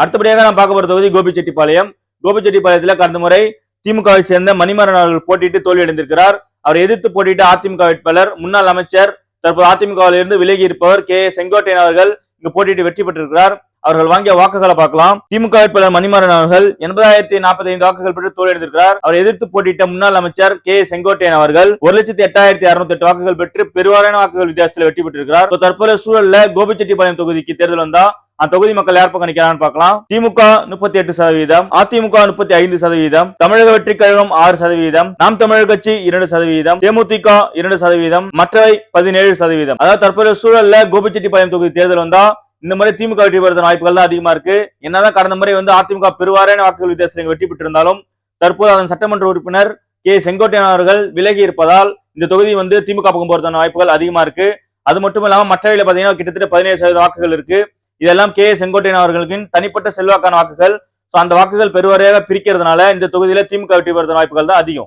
அடுத்தபடியாக நான் பார்க்க போற தொகுதி கோபிச்செட்டிப்பாளையம். கோபிச்செட்டிப்பாளையத்தில் கடந்த முறை திமுகவை சேர்ந்த மணிமரன் அவர்கள் போட்டிட்டு தோல்வி அடைந்திருக்கிறார் அவரை எதிர்த்து போட்டிட்டு அதிமுக வேட்பாளர் முன்னாள் அமைச்சர் தற்போது அதிமுகவில் இருந்து விலகி இருப்பவர் கே செங்கோட்டையன் அவர்கள் இங்கு போட்டிட்டு வெற்றி பெற்றிருக்கிறார். அவர்கள் வாங்கிய வாக்குகளை பார்க்கலாம். திமுக வேட்பாளர் மணிமாறன் அவர்கள் எண்பதாயிரத்தி நாற்பத்தி ஐந்து வாக்குகள் பெற்று தோல்வி அவர் அவரை எதிர்த்து போட்டியிட்ட முன்னாள் அமைச்சர் கே செங்கோட்டையன் அவர்கள் ஒரு லட்சத்தி எட்டாயிரத்தி அறுநூத்தி எட்டு வாக்குகள் பெற்று பெருவாரியான வாக்குகள் வித்தியாசத்தில் வெற்றி பெற்றிருக்கிறார். தற்போது தற்போதைய சூழல்ல கோபிச்செட்டிப்பாளையம் தொகுதிக்கு தேர்தல் வந்தா தொகுதி மக்கள் யார் பக்கம் நிக்கிறான்னு பார்க்கலாம். திமுக முப்பத்தி எட்டு சதவீதம் அதிமுக முப்பத்தி ஐந்து சதவீதம் தமிழக வெற்றி கழகம் ஆறு சதவீதம் நாம் தமிழர் கட்சி இரண்டு சதவீதம் தேமுதிக இரண்டு சதவீதம் மற்றவை பதினேழு சதவீதம். அதாவது தற்போதைய சூழல்ல கோபிச்செட்டிப்பாளையம் தொகுதி தேர்தல் வந்தா இந்த முறை திமுக வெற்றி பெறுவதன் வாய்ப்புகள் தான் அதிகமா இருக்கு. என்னதான் கடந்த முறை வந்து அதிமுக பெருவாரியான வாக்குகள் வித்தியாசத்தில் வெற்றி பெற்றிருந்தாலும் தற்போது அதன் சட்டமன்ற உறுப்பினர் கே. செங்கோட்டையன் அவர்கள் விலகி இருப்பதால் இந்த தொகுதி வந்து திமுக பக்கம் போறதான வாய்ப்புகள் அதிகமா இருக்கு. அது மட்டும் இல்லாமல் மற்றவையில் பார்த்தீங்கன்னா கிட்டத்தட்ட பதினேழு சதவீத வாக்குகள் இருக்கு. இதெல்லாம் கே செங்கோட்டையன் அவர்களின் தனிப்பட்ட செல்வாக்கான வாக்குகள். ஸோ அந்த வாக்குகள் பெருவாரியாக பிரிக்கிறதுனால இந்த தொகுதியில திமுக வெற்றி பெறுவதன் வாய்ப்புகள் தான் அதிகம்.